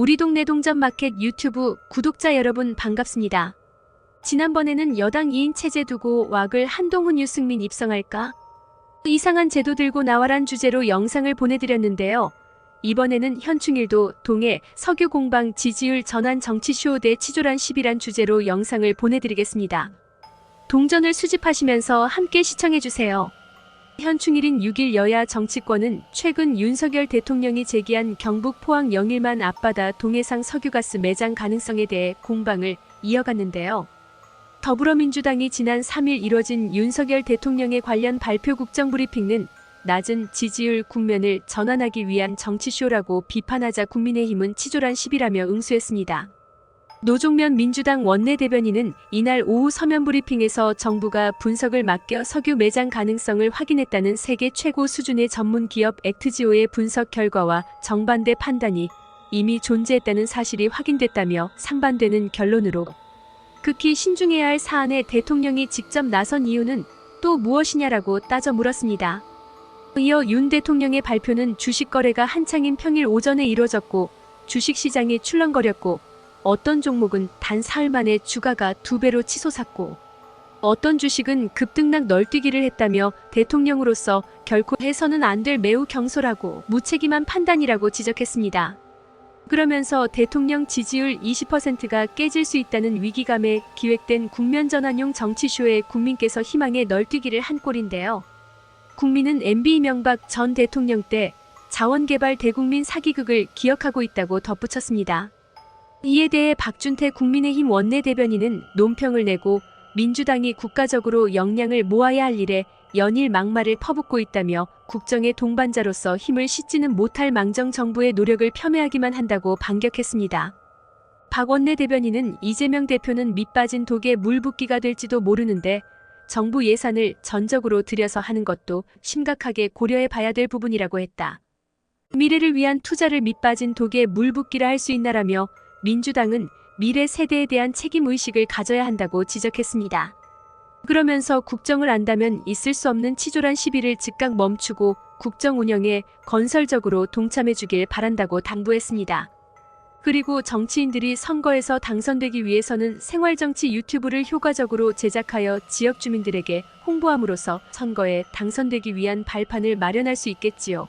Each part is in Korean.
우리 동네 동전 마켓 유튜브 구독자 여러분 반갑습니다. 지난번에는 여당 2인 체제 두고 왁을 한동훈 유승민 입성할까? 이상한 제도 들고 나와란 주제로 영상을 보내드렸는데요. 이번에는 현충일도 동해 석유 공방 지지율 전환 정치쇼 대 치졸한 10이란 주제로 영상을 보내드리겠습니다. 동전을 수집하시면서 함께 시청해주세요. 현충일인 6일 여야 정치권은 최근 윤석열 대통령이 제기한 경북 포항 영일만 앞바다 동해상 석유가스 매장 가능성에 대해 공방을 이어갔는데요. 더불어민주당이 지난 3일 이뤄진 윤석열 대통령의 관련 발표 국정 브리핑은 낮은 지지율 국면을 전환하기 위한 정치쇼라고 비판하자 국민의힘은 치졸한 시비라며 응수했습니다. 노종면 민주당 원내대변인은 이날 오후 서면 브리핑에서 정부가 분석을 맡겨 석유 매장 가능성을 확인했다는 세계 최고 수준의 전문 기업 액트지오의 분석 결과와 정반대 판단이 이미 존재했다는 사실이 확인됐다며 상반되는 결론으로 극히 신중해야 할 사안에 대통령이 직접 나선 이유는 또 무엇이냐라고 따져 물었습니다. 이어 윤 대통령의 발표는 주식 거래가 한창인 평일 오전에 이뤄졌고 주식 시장이 출렁거렸고 어떤 종목은 단 사흘 만에 주가가 두 배로 치솟았고 어떤 주식은 급등락 널뛰기를 했다며 대통령으로서 결코 해서는 안 될 매우 경솔하고 무책임한 판단이라고 지적했습니다. 그러면서 대통령 지지율 20%가 깨질 수 있다는 위기감에 기획된 국면 전환용 정치쇼에 국민께서 희망의 널뛰기를 한 꼴인데요. 국민은 MB 이명박 전 대통령 때 자원개발 대국민 사기극을 기억하고 있다고 덧붙였습니다. 이에 대해 박준태 국민의힘 원내대변인은 논평을 내고 민주당이 국가적으로 역량을 모아야 할 일에 연일 막말을 퍼붓고 있다며 국정의 동반자로서 힘을 싣지는 못할 망정 정부의 노력을 폄훼하기만 한다고 반격했습니다. 박 원내대변인은 이재명 대표는 밑빠진 독에 물 붓기가 될지도 모르는데 정부 예산을 전적으로 들여서 하는 것도 심각하게 고려해 봐야 될 부분이라고 했다. 미래를 위한 투자를 밑빠진 독에 물 붓기라 할 수 있나라며 민주당은 미래 세대에 대한 책임 의식을 가져야 한다고 지적했습니다. 그러면서 국정을 안다면 있을 수 없는 치졸한 시비를 즉각 멈추고 국정 운영에 건설적으로 동참해 주길 바란다고 당부했습니다. 그리고 정치인들이 선거에서 당선되기 위해서는 생활정치 유튜브를 효과적으로 제작하여 지역 주민들에게 홍보함으로써 선거에 당선되기 위한 발판을 마련할 수 있겠지요.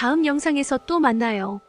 다음 영상에서 또 만나요.